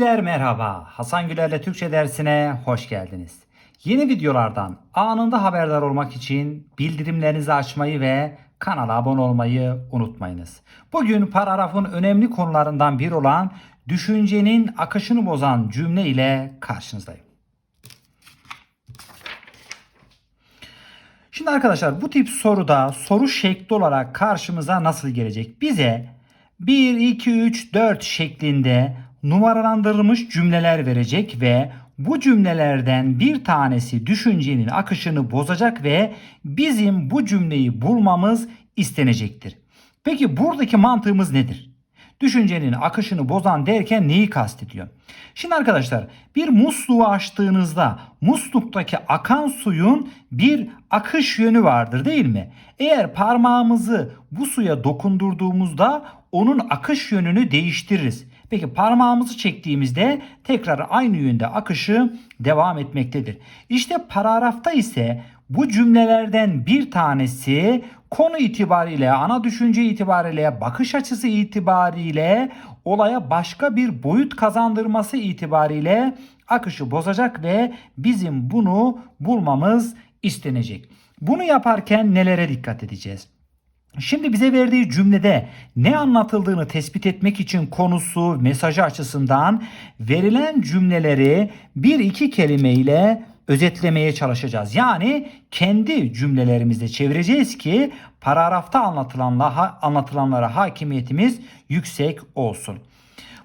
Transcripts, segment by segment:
Öğrenciler merhaba. Hasan Güler'le Türkçe dersine hoş geldiniz. Yeni videolardan anında haberdar olmak için bildirimlerinizi açmayı ve kanala abone olmayı unutmayınız. Bugün paragrafın önemli konularından biri olan düşüncenin akışını bozan cümle ile karşınızdayım. Şimdi arkadaşlar bu tip soruda soru şekli olarak karşımıza nasıl gelecek? Bize 1, 2, 3, 4 şeklinde numaralandırılmış cümleler verecek ve bu cümlelerden bir tanesi düşüncenin akışını bozacak ve bizim bu cümleyi bulmamız istenecektir. Peki buradaki mantığımız nedir? Düşüncenin akışını bozan derken neyi kastediyor? Şimdi arkadaşlar bir musluğu açtığınızda musluktaki akan suyun bir akış yönü vardır değil mi? Eğer parmağımızı bu suya dokundurduğumuzda onun akış yönünü değiştiririz. Peki parmağımızı çektiğimizde tekrar aynı yönde akışı devam etmektedir. İşte paragrafta ise bu cümlelerden bir tanesi konu itibariyle, ana düşünce itibariyle, bakış açısı itibariyle olaya başka bir boyut kazandırması itibariyle akışı bozacak ve bizim bunu bulmamız istenecek. Bunu yaparken nelere dikkat edeceğiz? Şimdi bize verdiği cümlede ne anlatıldığını tespit etmek için konusu, mesajı açısından verilen cümleleri bir iki kelimeyle özetlemeye çalışacağız. Yani kendi cümlelerimizde çevireceğiz ki paragrafta anlatılanla, anlatılanlara hakimiyetimiz yüksek olsun.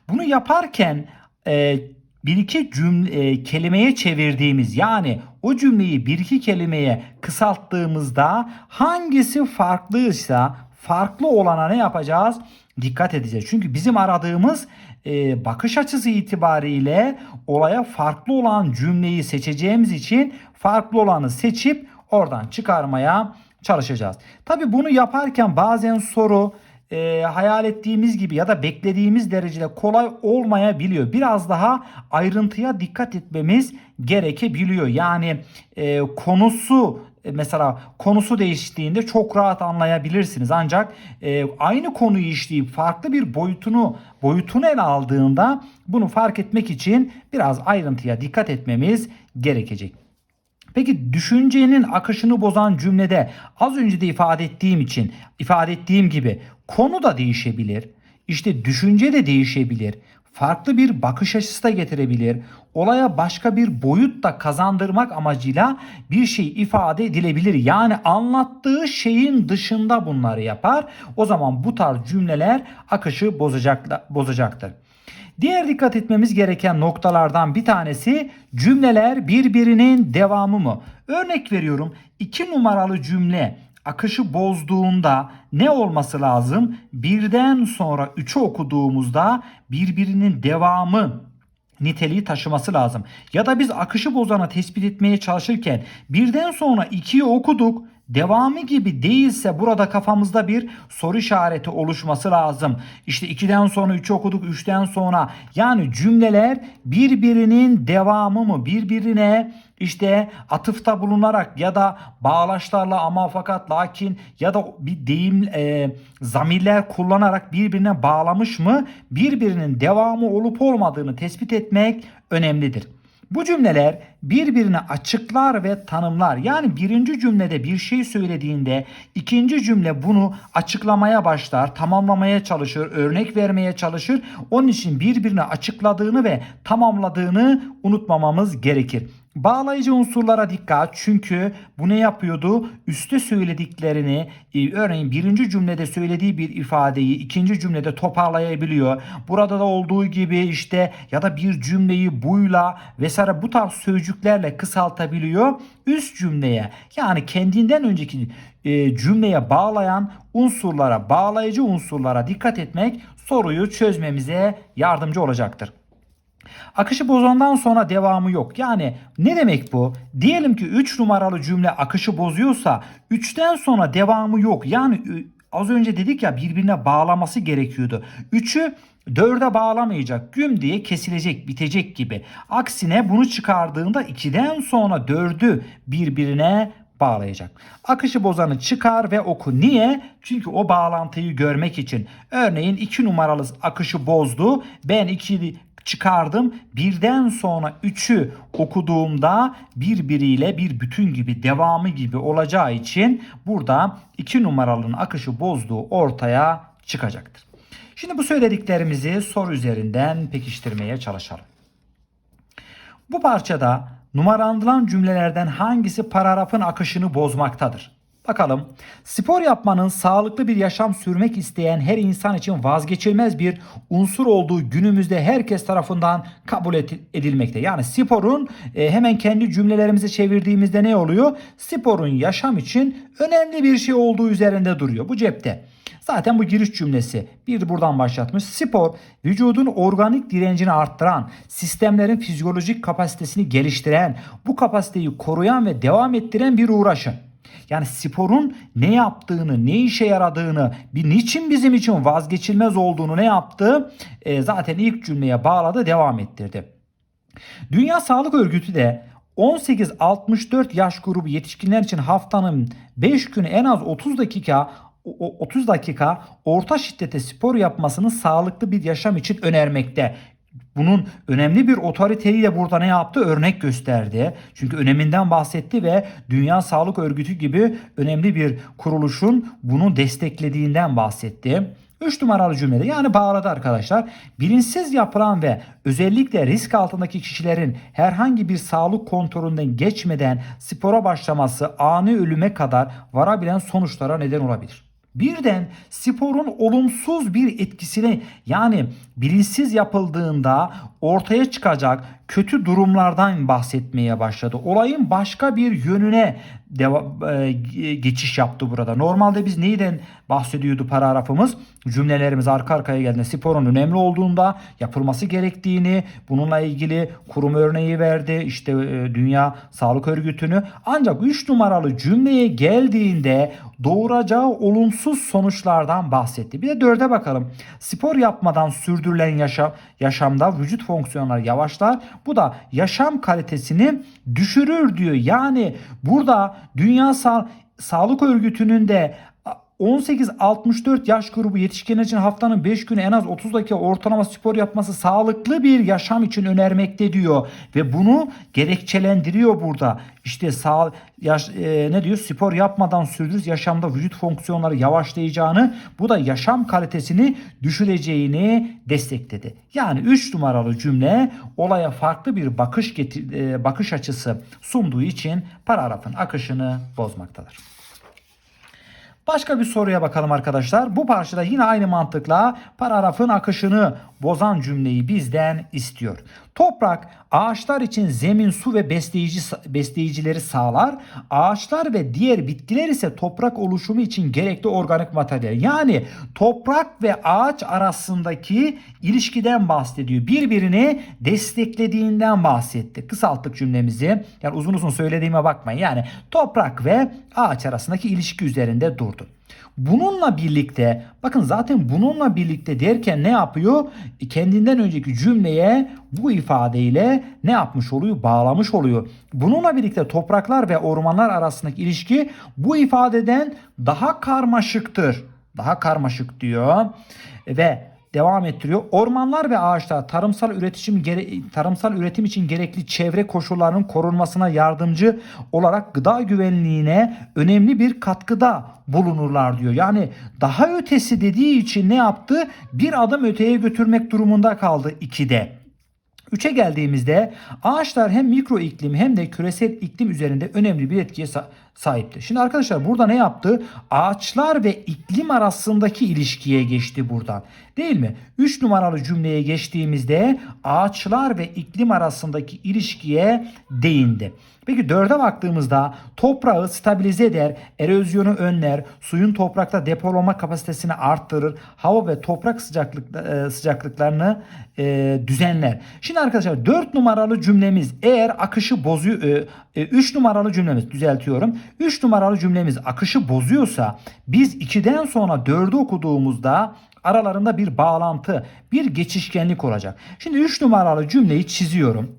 Bunu yaparken e, bir iki cümle, e, kelimeye çevirdiğimiz yani o cümleyi bir iki kelimeye kısalttığımızda hangisi farklıysa farklı olana ne yapacağız? Dikkat edeceğiz. Çünkü bizim aradığımız e, bakış açısı itibariyle olaya farklı olan cümleyi seçeceğimiz için farklı olanı seçip oradan çıkarmaya çalışacağız. Tabi bunu yaparken bazen soru e, hayal ettiğimiz gibi ya da beklediğimiz derecede kolay olmayabiliyor. Biraz daha ayrıntıya dikkat etmemiz gerekebiliyor. Yani e, konusu e, mesela konusu değiştiğinde çok rahat anlayabilirsiniz. Ancak e, aynı konuyu işleyip farklı bir boyutunu boyutunu ele aldığında bunu fark etmek için biraz ayrıntıya dikkat etmemiz gerekecek. Peki düşüncenin akışını bozan cümlede az önce de ifade ettiğim için ifade ettiğim gibi konu da değişebilir. İşte düşünce de değişebilir. Farklı bir bakış açısı da getirebilir. Olaya başka bir boyut da kazandırmak amacıyla bir şey ifade edilebilir. Yani anlattığı şeyin dışında bunları yapar. O zaman bu tarz cümleler akışı bozacak, bozacaktır. Diğer dikkat etmemiz gereken noktalardan bir tanesi cümleler birbirinin devamı mı? Örnek veriyorum iki numaralı cümle akışı bozduğunda ne olması lazım? Birden sonra üçü okuduğumuzda birbirinin devamı niteliği taşıması lazım. Ya da biz akışı bozanı tespit etmeye çalışırken birden sonra ikiyi okuduk devamı gibi değilse burada kafamızda bir soru işareti oluşması lazım. İşte 2'den sonra 3'ü okuduk 3'ten sonra yani cümleler birbirinin devamı mı birbirine işte atıfta bulunarak ya da bağlaçlarla ama fakat lakin ya da bir deyim e, zamirler kullanarak birbirine bağlamış mı birbirinin devamı olup olmadığını tespit etmek önemlidir. Bu cümleler birbirini açıklar ve tanımlar. Yani birinci cümlede bir şey söylediğinde ikinci cümle bunu açıklamaya başlar, tamamlamaya çalışır, örnek vermeye çalışır. Onun için birbirini açıkladığını ve tamamladığını unutmamamız gerekir. Bağlayıcı unsurlara dikkat çünkü bu ne yapıyordu? Üste söylediklerini e, örneğin birinci cümlede söylediği bir ifadeyi ikinci cümlede toparlayabiliyor. Burada da olduğu gibi işte ya da bir cümleyi buyla vesaire bu tarz sözcüklerle kısaltabiliyor. Üst cümleye yani kendinden önceki e, cümleye bağlayan unsurlara, bağlayıcı unsurlara dikkat etmek soruyu çözmemize yardımcı olacaktır. Akışı bozandan sonra devamı yok. Yani ne demek bu? Diyelim ki 3 numaralı cümle akışı bozuyorsa 3'ten sonra devamı yok. Yani az önce dedik ya birbirine bağlaması gerekiyordu. 3'ü 4'e bağlamayacak. Güm diye kesilecek, bitecek gibi. Aksine bunu çıkardığında 2'den sonra 4'ü birbirine bağlayacak. Akışı bozanı çıkar ve oku. Niye? Çünkü o bağlantıyı görmek için. Örneğin 2 numaralı akışı bozdu. Ben 2 çıkardım. Birden sonra 3'ü okuduğumda birbiriyle bir bütün gibi devamı gibi olacağı için burada 2 numaralının akışı bozduğu ortaya çıkacaktır. Şimdi bu söylediklerimizi soru üzerinden pekiştirmeye çalışalım. Bu parçada numaralandıran cümlelerden hangisi paragrafın akışını bozmaktadır? Bakalım. Spor yapmanın sağlıklı bir yaşam sürmek isteyen her insan için vazgeçilmez bir unsur olduğu günümüzde herkes tarafından kabul edilmekte. Yani sporun e, hemen kendi cümlelerimize çevirdiğimizde ne oluyor? Sporun yaşam için önemli bir şey olduğu üzerinde duruyor. Bu cepte. Zaten bu giriş cümlesi bir buradan başlatmış. Spor vücudun organik direncini arttıran, sistemlerin fizyolojik kapasitesini geliştiren, bu kapasiteyi koruyan ve devam ettiren bir uğraşı. Yani sporun ne yaptığını, ne işe yaradığını, bir niçin bizim için vazgeçilmez olduğunu ne yaptı? E, zaten ilk cümleye bağladı, devam ettirdi. Dünya Sağlık Örgütü de 18-64 yaş grubu yetişkinler için haftanın 5 günü en az 30 dakika 30 dakika orta şiddete spor yapmasını sağlıklı bir yaşam için önermekte. Bunun önemli bir otoriteyi de burada ne yaptı? Örnek gösterdi. Çünkü öneminden bahsetti ve Dünya Sağlık Örgütü gibi önemli bir kuruluşun bunu desteklediğinden bahsetti. 3 numaralı cümlede yani bağladı arkadaşlar. Bilinçsiz yapılan ve özellikle risk altındaki kişilerin herhangi bir sağlık kontrolünden geçmeden spora başlaması ani ölüme kadar varabilen sonuçlara neden olabilir birden sporun olumsuz bir etkisine yani bilinçsiz yapıldığında ortaya çıkacak kötü durumlardan bahsetmeye başladı. Olayın başka bir yönüne deva, e, geçiş yaptı burada. Normalde biz neyden bahsediyordu paragrafımız? Cümlelerimiz arka arkaya geldiğinde sporun önemli olduğunda yapılması gerektiğini, bununla ilgili kurum örneği verdi. İşte e, Dünya Sağlık Örgütü'nü. Ancak 3 numaralı cümleye geldiğinde doğuracağı olumsuz sonuçlardan bahsetti. Bir de dörde bakalım. Spor yapmadan sürdürülen yaşam, yaşamda vücut fonksiyonları yavaşlar. Bu da yaşam kalitesini düşürür diyor. Yani burada Dünya Sa Sağlık Örgütü'nün de 18-64 yaş grubu yetişkinler için haftanın 5 günü en az 30 dakika ortalama spor yapması sağlıklı bir yaşam için önermekte diyor. Ve bunu gerekçelendiriyor burada. İşte sağ yaş, e, ne diyor? Spor yapmadan sürdürüz yaşamda vücut fonksiyonları yavaşlayacağını, bu da yaşam kalitesini düşüreceğini destekledi. Yani 3 numaralı cümle olaya farklı bir bakış getir, e, bakış açısı sunduğu için paragrafın akışını bozmaktadır. Başka bir soruya bakalım arkadaşlar. Bu parçada yine aynı mantıkla paragrafın akışını bozan cümleyi bizden istiyor. Toprak ağaçlar için zemin, su ve besleyici besleyicileri sağlar. Ağaçlar ve diğer bitkiler ise toprak oluşumu için gerekli organik materyal. Yani toprak ve ağaç arasındaki ilişkiden bahsediyor. Birbirini desteklediğinden bahsetti. Kısalttık cümlemizi. Yani uzun uzun söylediğime bakmayın. Yani toprak ve ağaç arasındaki ilişki üzerinde durdu. Bununla birlikte bakın zaten bununla birlikte derken ne yapıyor? E, kendinden önceki cümleye bu ifadeyle ne yapmış oluyor? Bağlamış oluyor. Bununla birlikte topraklar ve ormanlar arasındaki ilişki bu ifadeden daha karmaşıktır. Daha karmaşık diyor. Ve devam ettiriyor. Ormanlar ve ağaçlar tarımsal üretim tarımsal üretim için gerekli çevre koşullarının korunmasına yardımcı olarak gıda güvenliğine önemli bir katkıda bulunurlar diyor. Yani daha ötesi dediği için ne yaptı? Bir adım öteye götürmek durumunda kaldı 2'de. 3'e geldiğimizde ağaçlar hem mikro iklim hem de küresel iklim üzerinde önemli bir etkiye sahiptir. Şimdi arkadaşlar burada ne yaptı? Ağaçlar ve iklim arasındaki ilişkiye geçti buradan. Değil mi? 3 numaralı cümleye geçtiğimizde ağaçlar ve iklim arasındaki ilişkiye değindi. Peki dörde baktığımızda toprağı stabilize eder, erozyonu önler, suyun toprakta depolama kapasitesini arttırır, hava ve toprak sıcaklık, e, sıcaklıklarını e, düzenler. Şimdi arkadaşlar 4 numaralı cümlemiz eğer akışı bozuyor, e, 3 numaralı cümlemiz düzeltiyorum. 3 numaralı cümlemiz akışı bozuyorsa biz 2'den sonra 4'ü okuduğumuzda aralarında bir bağlantı, bir geçişkenlik olacak. Şimdi 3 numaralı cümleyi çiziyorum.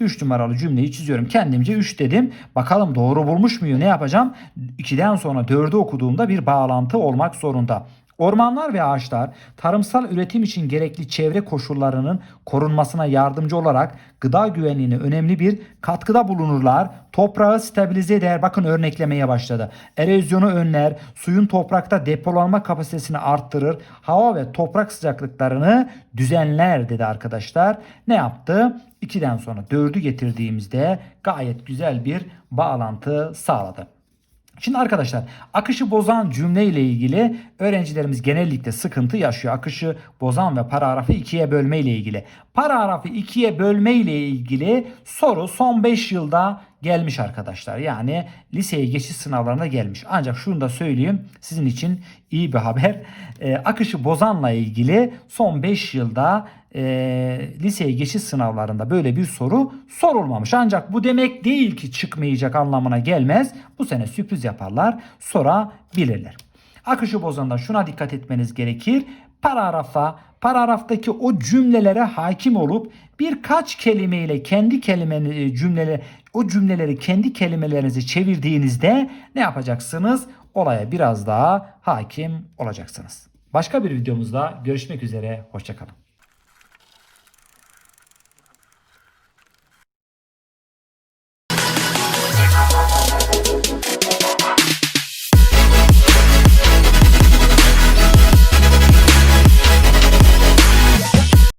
3 numaralı cümleyi çiziyorum. Kendimce 3 dedim. Bakalım doğru bulmuş muyum? Ne yapacağım? 2'den sonra 4'ü okuduğumda bir bağlantı olmak zorunda. Ormanlar ve ağaçlar tarımsal üretim için gerekli çevre koşullarının korunmasına yardımcı olarak gıda güvenliğine önemli bir katkıda bulunurlar. Toprağı stabilize eder. Bakın örneklemeye başladı. Erozyonu önler, suyun toprakta depolanma kapasitesini arttırır, hava ve toprak sıcaklıklarını düzenler dedi arkadaşlar. Ne yaptı? 2'den sonra 4'ü getirdiğimizde gayet güzel bir bağlantı sağladı. Şimdi arkadaşlar akışı bozan cümle ile ilgili öğrencilerimiz genellikle sıkıntı yaşıyor. Akışı bozan ve paragrafı ikiye bölme ile ilgili. Paragrafı ikiye bölme ile ilgili soru son 5 yılda gelmiş arkadaşlar. Yani liseye geçiş sınavlarına gelmiş. Ancak şunu da söyleyeyim sizin için iyi bir haber. Ee, akışı bozanla ilgili son 5 yılda e, liseye geçiş sınavlarında böyle bir soru sorulmamış. Ancak bu demek değil ki çıkmayacak anlamına gelmez. Bu sene sürpriz yaparlar, sorabilirler. Akışı bozanda şuna dikkat etmeniz gerekir. Paragrafa, paragraftaki o cümlelere hakim olup birkaç kelimeyle kendi kelimeni cümleleri o cümleleri kendi kelimelerinizi çevirdiğinizde ne yapacaksınız? Olaya biraz daha hakim olacaksınız. Başka bir videomuzda görüşmek üzere. Hoşçakalın.